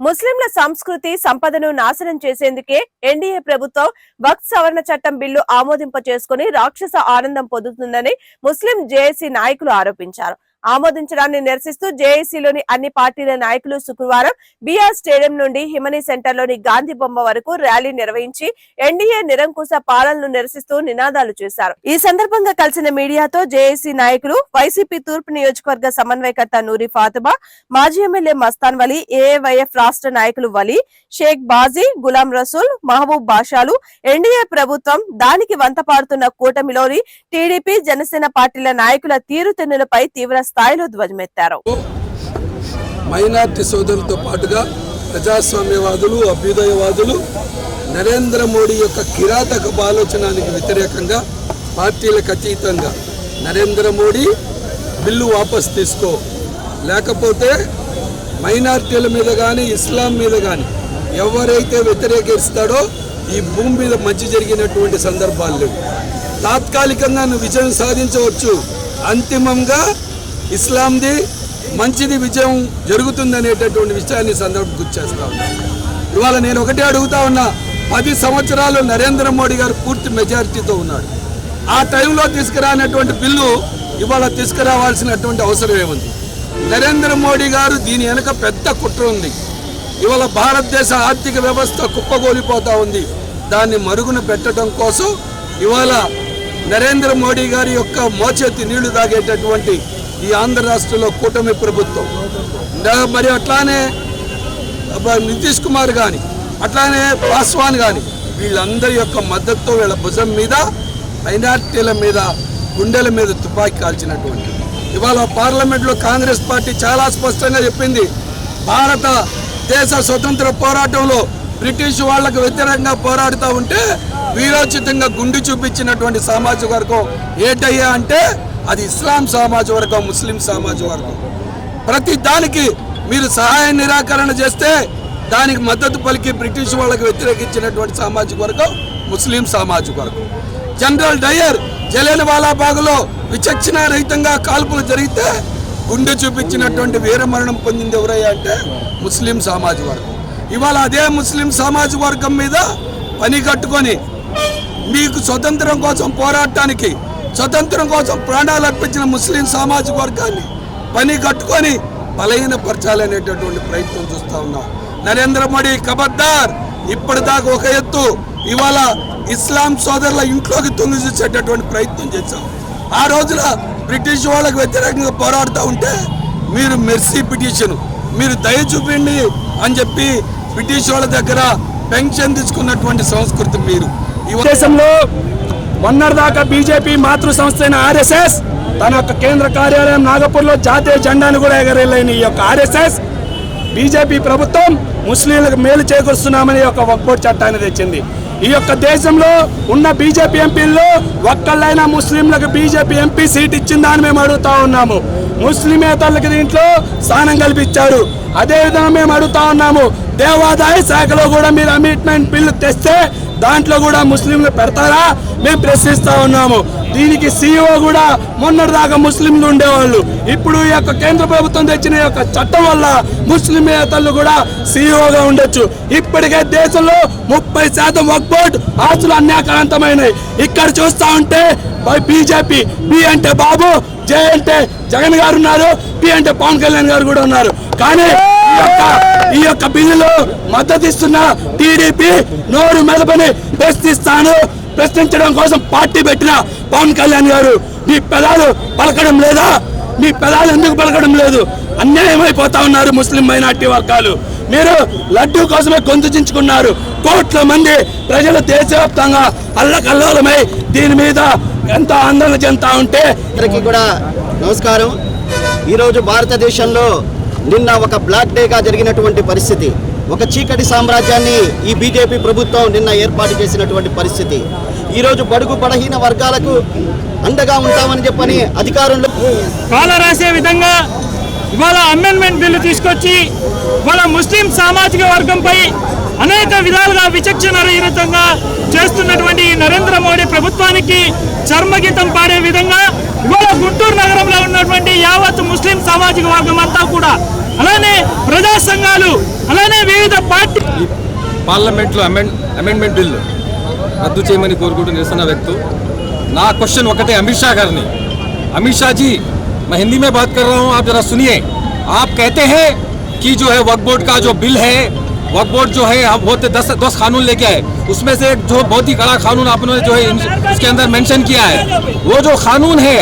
ముస్లింల సంస్కృతి సంపదను నాశనం చేసేందుకే ఎన్డీఏ ప్రభుత్వం వక్ఫ్ సవరణ చట్టం బిల్లు ఆమోదింప చేసుకుని రాక్షస ఆనందం పొందుతుందని ముస్లిం జేఏసీ నాయకులు ఆరోపించారు. ఆమోదించడాన్ని నిరసిస్తూ జేఏసీలోని అన్ని పార్టీల నాయకులు శుక్రవారం బీఆర్ స్టేడియం నుండి హిమనీ సెంటర్లోని గాంధీ బొమ్మ వరకు ర్యాలీ నిర్వహించి ఎన్డీఏ నిరంకుశ పాలనను నిరసిస్తూ నినాదాలు చేశారు. ఈ సందర్భంగా కలిసిన మీడియాతో జేఏసీ నాయకులు వైసీపీ తూర్పు నియోజకవర్గ సమన్వయకర్త నూరి ఫాతిమా మాజీ ఎమ్మెల్యే మస్తాన్ వలీ ఏఐవైఎఫ్ రాష్ట్ర నాయకులు వలీ షేక్ బాజీ గులాం రసూల్ మహబూబ్ బాషాలు ఎన్డీఏ ప్రభుత్వం దానికి వంతపాడుతున్న కూటమిలోని టీడీపీ జనసేన పార్టీల నాయకుల తీరుతెన్నులపై తీవ్ర స్థాయిలో ధ్వజమెత్తారు. మైనార్టీ సోదరులతో పాటుగా ప్రజాస్వామ్యవాదులు అభ్యుదయవాదులు నరేంద్ర మోడీ యొక్క కిరాతక ఆలోచనానికి వ్యతిరేకంగా పార్టీలకు అతీతంగా నరేంద్ర మోడీ బిల్లు వాపస్ తీసుకో. లేకపోతే మైనార్టీల మీద కానీ ఇస్లాం మీద కానీ ఎవరైతే వ్యతిరేకిస్తాడో ఈ భూమి మీద మంచి జరిగినటువంటి సందర్భాలు లేవు. తాత్కాలికంగా నువ్వు విజయం సాధించవచ్చు. అంతిమంగా ఇస్లాంది మంచిది విజయం జరుగుతుందనేటటువంటి విషయాన్ని సందర్భం గుర్తు గుర్చేస్తా ఉన్నా. ఇవాళ నేను ఒకటే అడుగుతా ఉన్నా పది సంవత్సరాలు నరేంద్ర మోడీ గారు పూర్తి మెజారిటీతో ఉన్నాడు. ఆ టైంలో తీసుకురానటువంటి బిల్లు ఇవాళ తీసుకురావాల్సినటువంటి అవసరం ఏముంది? నరేంద్ర మోడీ గారు దీని వెనుక పెద్ద కుట్ర ఉంది. ఇవాళ భారతదేశ ఆర్థిక వ్యవస్థ కుప్పగోలిపోతా ఉంది. దాన్ని మరుగున పెట్టడం కోసం ఇవాళ నరేంద్ర మోడీ గారి యొక్క మోచేతి నీళ్ళు తాగేటటువంటి ఈ ఆంధ్ర రాష్ట్రంలో కూటమి ప్రభుత్వం. మరి అట్లానే నితీష్ కుమార్ కానీ అట్లానే పాస్వాన్ కానీ వీళ్ళందరి యొక్క మద్దతుతో వీళ్ళ భుజం మీద మైనార్టీల మీద గుండెల మీద తుపాకీ కాల్చినటువంటి. ఇవాళ పార్లమెంట్లో కాంగ్రెస్ పార్టీ చాలా స్పష్టంగా చెప్పింది. భారత దేశ స్వతంత్ర పోరాటంలో బ్రిటిష్ వాళ్ళకు వ్యతిరేకంగా పోరాడుతూ ఉంటే వీరోచితంగా గుండు చూపించినటువంటి సామాజిక వర్గం ఏంటయ్యా అంటే అది ఇస్లాం సమాజ వర్గం ముస్లిం సమాజ వర్గం. ప్రతి దానికి మీరు సహాయ నిరాకరణ చేస్తే దానికి మద్దతు పలికి బ్రిటిష్ వాళ్ళకి వ్యతిరేకించినటువంటి సామాజిక వర్గం ముస్లిం సామాజిక వర్గం. జనరల్ డయర్ జలేన వాలాబాగ్లో విచక్షణ రహితంగా కాల్పులు జరిగితే గుండె చూపించినటువంటి వీరమరణం పొందింది ఎవరయ్యా అంటే ముస్లిం సామాజిక వర్గం. ఇవాళ అదే ముస్లిం సామాజిక వర్గం మీద పని కట్టుకొని మీకు స్వతంత్రం కోసం పోరాటానికి స్వతంత్రం కోసం ప్రాణాలు అర్పించిన ముస్లిం సామాజిక వర్గాన్ని పని కట్టుకొని బలహీనపరచాలనేటటువంటి ప్రయత్నం చూస్తా ఉన్నాం. నరేంద్ర మోడీ కబద్దార్ ఇప్పటిదాకా ఒక ఎత్తు ఇవాళ ఇస్లాం సోదరుల ఇంట్లోకి తొంగి చూసేటటువంటి ప్రయత్నం చేశాం. ఆ రోజున బ్రిటిష్ వాళ్ళకు వ్యతిరేకంగా పోరాడుతూ ఉంటే మీరు మెర్సీ పిటిషన్ మీరు దయ చూపిండి అని చెప్పి బ్రిటిష్ వాళ్ళ దగ్గర పెన్షన్ తీసుకున్నటువంటి సంస్కృతి మీరు. ఈ దేశంలో మొన్నటిదాకా బీజేపీ మాతృ సంస్థ అయిన ఆర్ఎస్ఎస్ తన యొక్క కేంద్ర కార్యాలయం నాగపూర్లో జాతీయ జెండాను కూడా ఎగరేలేని ఈ యొక్క ఆర్ఎస్ఎస్ బీజేపీ ప్రభుత్వం ముస్లింలకు మేలు చేకూరుస్తున్నామని ఒక వక్బోర్డ్ చట్టాన్ని తెచ్చింది. ఈ యొక్క దేశంలో ఉన్న బీజేపీ ఎంపీల్లో ఒక్కళ్ళైనా ముస్లింలకు బీజేపీ ఎంపీ సీట్ ఇచ్చిందా అని మేము అడుగుతా ఉన్నాము. ముస్లిమేతరులకు దీంట్లో స్థానం కల్పించారు. అదేవిధంగా మేము అడుగుతా ఉన్నాము. దేవాదాయ శాఖలో కూడా మీరు అమిట్మెంట్ బిల్లు తెస్తే దాంట్లో కూడా ముస్లింలు పెడతారా? మేము ప్రశ్నిస్తా ఉన్నాము. దీనికి సీఈఓ కూడా మొన్నటిదాకా ముస్లింలు ఉండేవాళ్ళు. ఇప్పుడు ఈ యొక్క కేంద్ర ప్రభుత్వం తెచ్చిన ఈ యొక్క చట్టం వల్ల ముస్లిమేతలు కూడా సీఈఓగా ఉండొచ్చు. ఇప్పటికే దేశంలో ముప్పై శాతం వక్బోట్ ఆస్తులు అన్యాక్రాంతమైనవి ఇక్కడ చూస్తా ఉంటే బీజేపీ బి అంటే బాబు జే అంటే జగన్ గారు ఉన్నారు పి అంటే పవన్ కళ్యాణ్ గారు కూడా ఉన్నారు. కానీ ఈ యొక్క ఈ యొక్క బిల్లులో మద్దతిస్తున్న టీడీపీ నోరు మెదపని ప్రశ్నిస్తాను. ప్రశ్నించడం కోసం పార్టీ పెట్టిన పవన్ కళ్యాణ్ గారు మీ పెదాలు పలకడం లేదా? మీ పెదాలు ఎందుకు పలకడం లేదు? అన్యాయం అయిపోతా ఉన్నారు ముస్లిం మైనార్టీ వర్గాలు. మీరు లడ్డూ కోసమే గొంతు చించుకున్నారు. కోట్ల మంది ప్రజలు దేశవ్యాప్తంగా అల్లకల్లోలమై దీని మీద ఎంత ఆందోళన చెందుతా ఉంటే అందరికీ కూడా నమస్కారం. ఈరోజు భారతదేశంలో నిన్న ఒక బ్లాక్ డేగా జరిగినటువంటి పరిస్థితి. ఒక చీకటి సామ్రాజ్యాన్ని ఈ బీజేపీ ప్రభుత్వం నిన్న ఏర్పాటు చేసినటువంటి పరిస్థితి. ఈరోజు బడుగు బలహీన వర్గాలకు అండగా ఉంటామని చెప్పని అధికారులు కాల రాసే విధంగా ఇవాళ అమెండ్మెంట్ బిల్లు తీసుకొచ్చి ఇవాళ ముస్లిం సామాజిక వర్గంపై అనేక విధాలుగా విచక్షణరహితంగా చేస్తున్నటువంటి నరేంద్ర మోడీ ప్రభుత్వానికి చర్మగీతం పాడే విధంగా అలానే ప్రజా సంఘాలు అలానే వివిధ పార్టీ ఈ పార్లమెంట్లో అమెండ్ అమెండ్మెంట్ బిల్ రద్దు చేయమని కోరుకుంటూ నిరసన వ్యక్తు నా क्वेश्चन ఒకటే అమిత్ షా గారిని अमित शाह जी मैं हिंदी में बात कर रहा हूँ आप जरा सुनिए आप कहते हैं कि जो है वक्फ बोर्ड का जो बिल है वक्फ बोर्ड जो है आप बहुत दस दस कानून लेके आए उसमें से एक जो बहुत ही कड़ा कानून आपने जो है इन- उसके अंदर मेंशन किया है वो जो कानून है